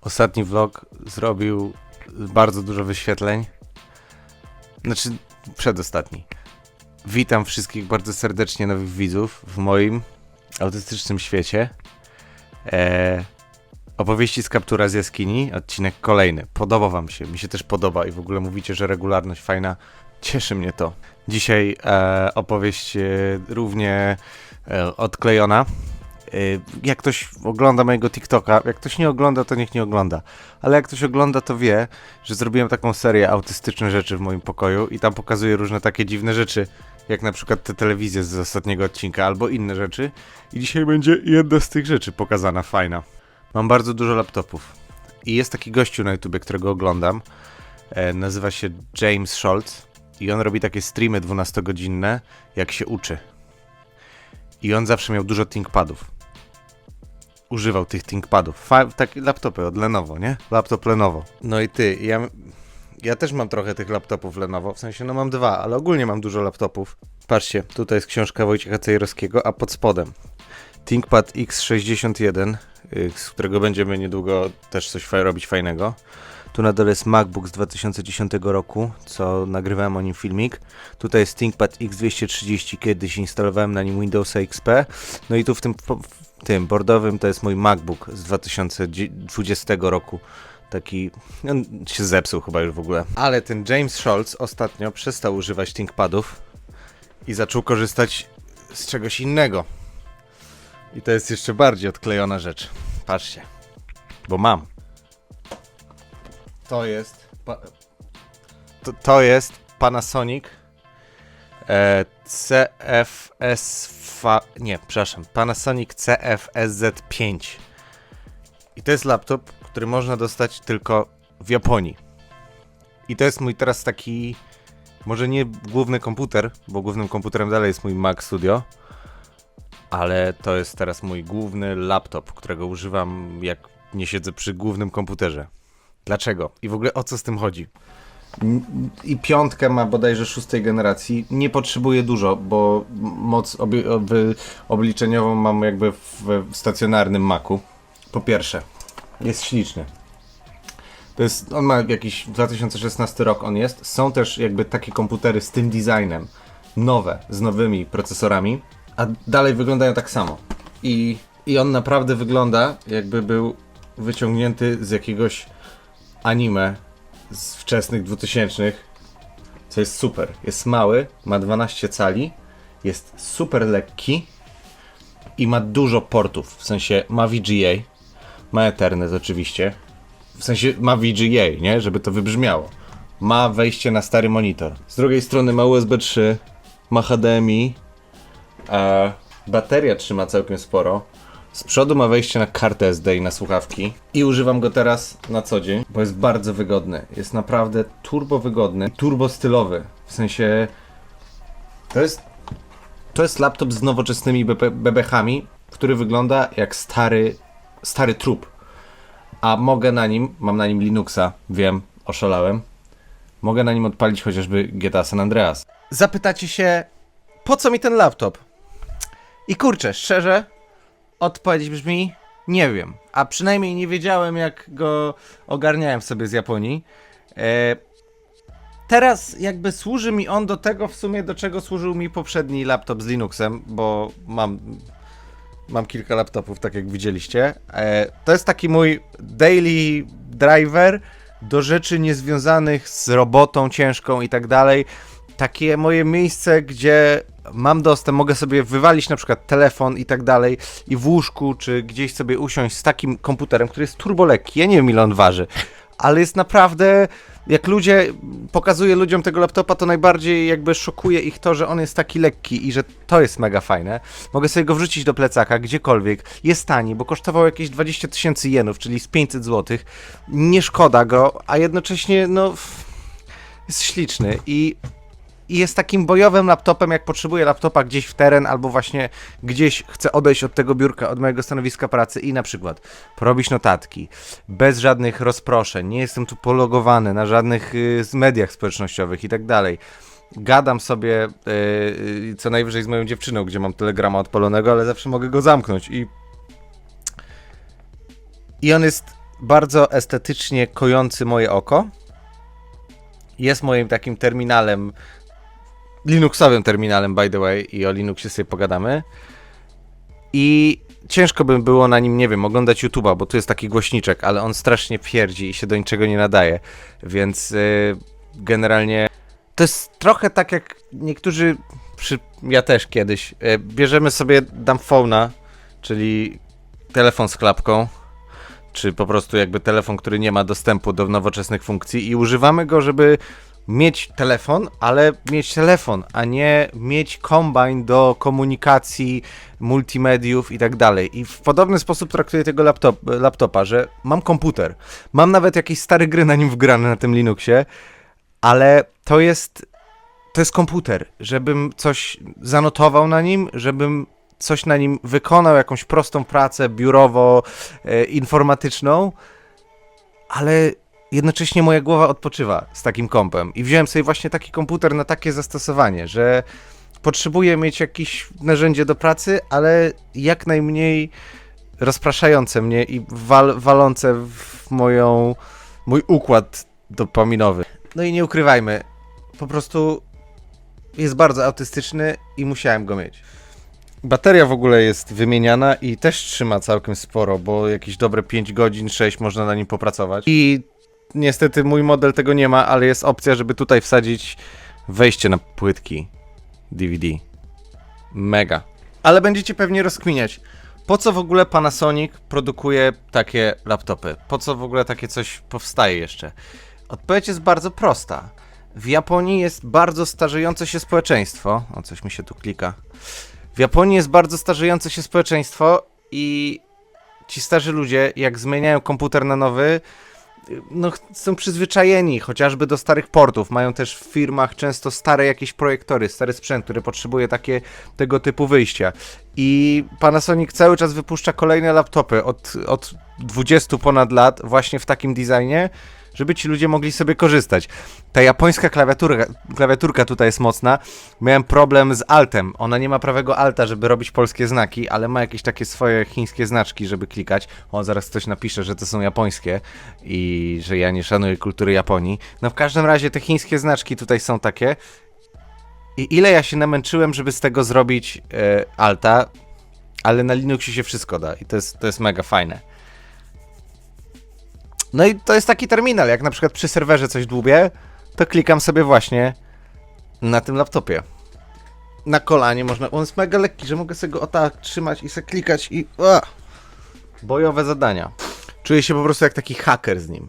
Ostatni vlog zrobił bardzo dużo wyświetleń. Znaczy, przedostatni. Witam wszystkich bardzo serdecznie nowych widzów w moim autystycznym świecie. E, opowieści z kaptura z jaskini, odcinek kolejny. Podoba wam się, mi się też podoba i w ogóle mówicie, że regularność fajna. Cieszy mnie to. Dzisiaj e, opowieść e, równie e, odklejona. E, jak ktoś ogląda mojego TikToka, jak ktoś nie ogląda, to niech nie ogląda. Ale jak ktoś ogląda, to wie, że zrobiłem taką serię autystyczne rzeczy w moim pokoju i tam pokazuję różne takie dziwne rzeczy, jak na przykład te telewizje z ostatniego odcinka albo inne rzeczy. I dzisiaj będzie jedna z tych rzeczy pokazana, fajna. Mam bardzo dużo laptopów. I jest taki gościu na YouTubie, którego oglądam. E, nazywa się James Scholz. I on robi takie streamy 12-godzinne, jak się uczy. I on zawsze miał dużo ThinkPadów. Używał tych ThinkPadów. Fa- takie laptopy od Lenovo, nie? Laptop Lenovo. No i ty, ja, ja też mam trochę tych laptopów Lenovo, w sensie no mam dwa, ale ogólnie mam dużo laptopów. Patrzcie, tutaj jest książka Wojciecha Cejrowskiego, a pod spodem ThinkPad X61, y, z którego będziemy niedługo też coś robić fajnego. Tu na dole jest MacBook z 2010 roku, co nagrywałem o nim filmik. Tutaj jest ThinkPad X230, kiedyś instalowałem na nim Windowsa XP. No i tu w tym, w tym bordowym to jest mój MacBook z 2020 roku. Taki, on się zepsuł chyba już w ogóle. Ale ten James Scholz ostatnio przestał używać ThinkPadów i zaczął korzystać z czegoś innego. I to jest jeszcze bardziej odklejona rzecz. Patrzcie, bo mam. To jest. Pa, to, to jest Panasonic e, CFS. Nie, przepraszam. Panasonic CFSZ5. I to jest laptop, który można dostać tylko w Japonii. I to jest mój teraz taki. Może nie główny komputer, bo głównym komputerem dalej jest mój Mac Studio. Ale to jest teraz mój główny laptop, którego używam jak nie siedzę przy głównym komputerze. Dlaczego? I w ogóle o co z tym chodzi? I piątkę ma bodajże szóstej generacji. Nie potrzebuje dużo, bo moc obliczeniową mam jakby w, w stacjonarnym Macu. Po pierwsze, jest śliczny. To jest, on ma jakiś 2016 rok on jest. Są też jakby takie komputery z tym designem, nowe, z nowymi procesorami, a dalej wyglądają tak samo. I, i on naprawdę wygląda jakby był wyciągnięty z jakiegoś anime z wczesnych 2000, co jest super. Jest mały, ma 12 cali, jest super lekki i ma dużo portów. W sensie ma VGA, ma Ethernet oczywiście. W sensie ma VGA, nie? Żeby to wybrzmiało. Ma wejście na stary monitor. Z drugiej strony ma USB 3, ma HDMI, a bateria trzyma całkiem sporo. Z przodu ma wejście na kartę SD i na słuchawki. I używam go teraz na co dzień, bo jest bardzo wygodny. Jest naprawdę turbo wygodny, turbo stylowy. W sensie to jest to jest laptop z nowoczesnymi bebe- bebechami, który wygląda jak stary stary trup. A mogę na nim, mam na nim Linuxa, wiem, oszalałem. Mogę na nim odpalić chociażby GTA San Andreas. Zapytacie się, po co mi ten laptop? I kurczę, szczerze, odpowiedź brzmi, nie wiem. A przynajmniej nie wiedziałem, jak go ogarniałem sobie z Japonii. E, teraz jakby służy mi on do tego w sumie, do czego służył mi poprzedni laptop z Linuxem, bo mam, mam kilka laptopów, tak jak widzieliście. E, to jest taki mój daily driver do rzeczy niezwiązanych z robotą ciężką i tak dalej. Takie moje miejsce, gdzie mam dostęp, mogę sobie wywalić na przykład telefon i tak dalej i w łóżku, czy gdzieś sobie usiąść z takim komputerem, który jest turbolekki. Ja nie wiem ile on waży, ale jest naprawdę, jak ludzie, pokazuję ludziom tego laptopa, to najbardziej jakby szokuje ich to, że on jest taki lekki i że to jest mega fajne. Mogę sobie go wrzucić do plecaka, gdziekolwiek. Jest tani, bo kosztował jakieś 20 tysięcy jenów, czyli z 500 zł. Nie szkoda go, a jednocześnie, no, jest śliczny i i jest takim bojowym laptopem, jak potrzebuję laptopa gdzieś w teren, albo właśnie gdzieś chcę odejść od tego biurka, od mojego stanowiska pracy i na przykład porobić notatki, bez żadnych rozproszeń, nie jestem tu pologowany na żadnych y, mediach społecznościowych i tak dalej. Gadam sobie y, y, co najwyżej z moją dziewczyną, gdzie mam telegrama odpalonego, ale zawsze mogę go zamknąć i i on jest bardzo estetycznie kojący moje oko. Jest moim takim terminalem, Linuxowym terminalem, by the way, i o Linuxie sobie pogadamy. I ciężko by było na nim, nie wiem, oglądać YouTube'a, bo tu jest taki głośniczek, ale on strasznie pierdzi i się do niczego nie nadaje. Więc yy, generalnie to jest trochę tak jak niektórzy, przy, ja też kiedyś, yy, bierzemy sobie dumbphona, czyli telefon z klapką, czy po prostu jakby telefon, który nie ma dostępu do nowoczesnych funkcji i używamy go, żeby mieć telefon, ale mieć telefon, a nie mieć kombine do komunikacji, multimediów i tak dalej. I w podobny sposób traktuję tego laptop, laptopa, że mam komputer, mam nawet jakieś stare gry na nim wgrane na tym Linuxie, ale to jest to jest komputer, żebym coś zanotował na nim, żebym coś na nim wykonał, jakąś prostą pracę biurowo e, ale jednocześnie moja głowa odpoczywa z takim kompem. I wziąłem sobie właśnie taki komputer na takie zastosowanie, że potrzebuję mieć jakieś narzędzie do pracy, ale jak najmniej rozpraszające mnie i wal, walące w moją, mój układ dopaminowy. No i nie ukrywajmy, po prostu jest bardzo autystyczny i musiałem go mieć. Bateria w ogóle jest wymieniana i też trzyma całkiem sporo, bo jakieś dobre 5 godzin, 6 można na nim popracować. I niestety mój model tego nie ma, ale jest opcja, żeby tutaj wsadzić wejście na płytki DVD. Mega. Ale będziecie pewnie rozkminiać, po co w ogóle Panasonic produkuje takie laptopy? Po co w ogóle takie coś powstaje jeszcze? Odpowiedź jest bardzo prosta. W Japonii jest bardzo starzejące się społeczeństwo. O, coś mi się tu klika. W Japonii jest bardzo starzejące się społeczeństwo i ci starzy ludzie, jak zmieniają komputer na nowy, no, są przyzwyczajeni chociażby do starych portów. Mają też w firmach często stare jakieś projektory, stary sprzęt, który potrzebuje takie, tego typu wyjścia. I Panasonic cały czas wypuszcza kolejne laptopy od, od 20 ponad lat właśnie w takim designie, żeby ci ludzie mogli sobie korzystać. Ta japońska klawiaturka, klawiaturka tutaj jest mocna. Miałem problem z altem. Ona nie ma prawego alta, żeby robić polskie znaki, ale ma jakieś takie swoje chińskie znaczki, żeby klikać. O, zaraz ktoś napisze, że to są japońskie i że ja nie szanuję kultury Japonii. No w każdym razie te chińskie znaczki tutaj są takie. I ile ja się namęczyłem, żeby z tego zrobić e, alta, ale na Linuxie się wszystko da i to jest, to jest mega fajne. No i to jest taki terminal, jak na przykład przy serwerze coś dłubię, to klikam sobie właśnie na tym laptopie. Na kolanie można, on jest mega lekki, że mogę sobie go o tak trzymać i sobie klikać i... Bojowe zadania. Czuję się po prostu jak taki haker z nim.